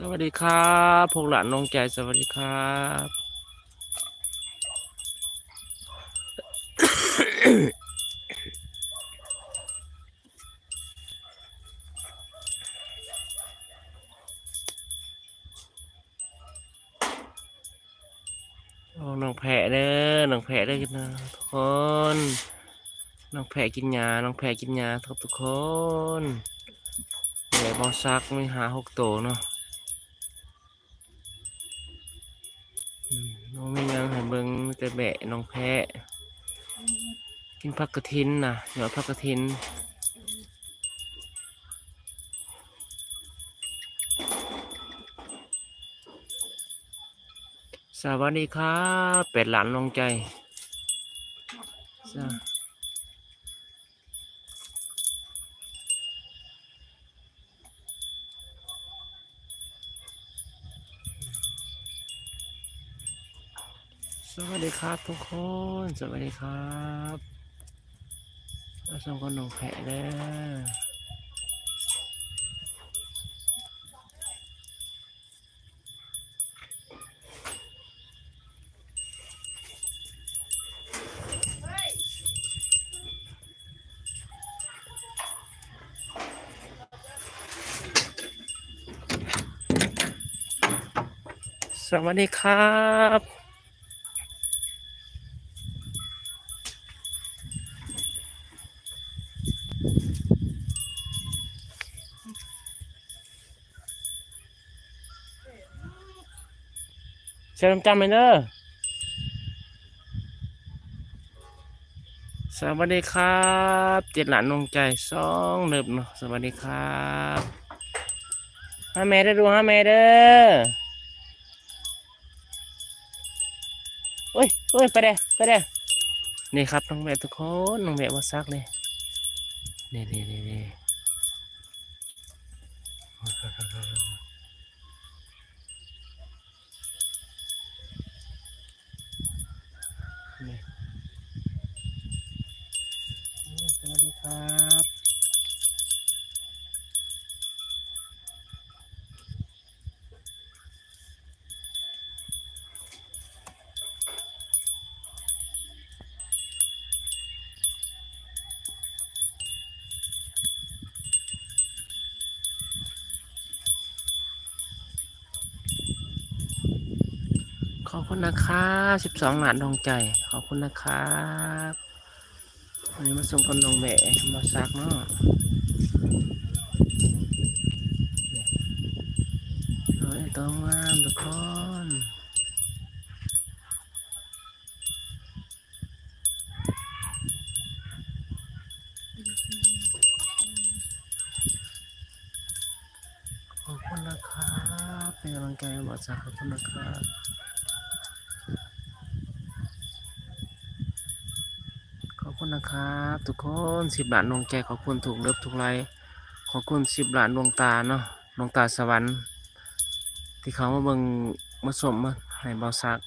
สวัสดีครับพวกหลานน้องใจสวัสดีครับน้องแพะเด้อน้องแพะเด้อกันนะทุกคน น้องแพะกินยา น้องแพะกินยาทุกทุกคนใหญ่บอซักไม่หาหกโตวเนาะ มน้องไม่ยังให้เบิ่งมีแต่แบะน้องแพะ กินผักกระทินนะหยอดผักกระทิน สวัสดีครับเป็ดหลานลงใจสะส สวัสดีครับทุกคน สวัสดีครับอาสมคนนองแพะเด้อสวัสดีครับ เชิญจำไปเนอะสวัสดีครับ เจ็ดหลานนงใจสองเนิบเนาะสวัสดีครับฮะแม่ได้อดูฮะแม่เด้อโอ้ยโอ้ยไปเด้อไปเด้อนี่ครับน้องแม่ทุกคนน้องแม่มาซักเลยนี่นี่นี่นี่ นี่ ขอบคุณนะครับสิบสองหลานดวงใจ ขอบคุณนะครับวันนี้มาส่งคนดงแบะมาซักเนาะโอ้ยต้องงามทุกคนขอบคุณนะครับเป็นกำลังใจมาซักขอบคุณนะครับ ขอบ คุณนะครับ ทุกคนสิบล้านดวงใจขอบคุณถูกเลิฟทุกไลค์ขอบคุณสิบล้านดวงตาเนาะดวงตาสวรรค์ ที่เขามาเบิ่งมาสมมาให้เบาซัก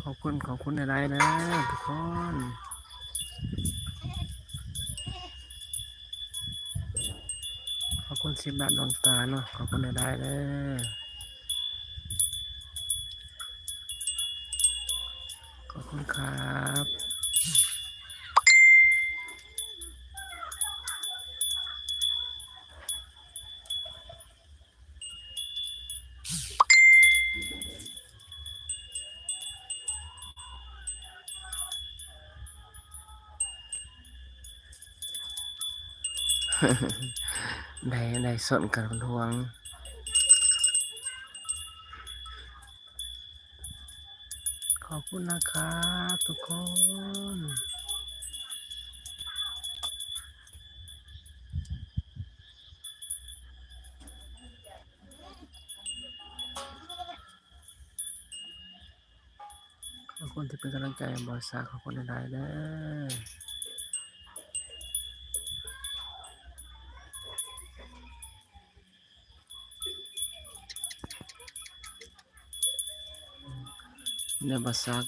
ขอบคุณขอบคุณอะไรนะทุกคน ขอบ คุณสิบบาทดวงตาเนาะขอบคุณได้เลยขอบคุณครับ ได้ได้สนกันทวงขอบคุณนะครับทุกคนขอบคุณที่เป็นกำลังใจบริษัทขอบคุณได้ๆเด้อ เนี่ยบาซัก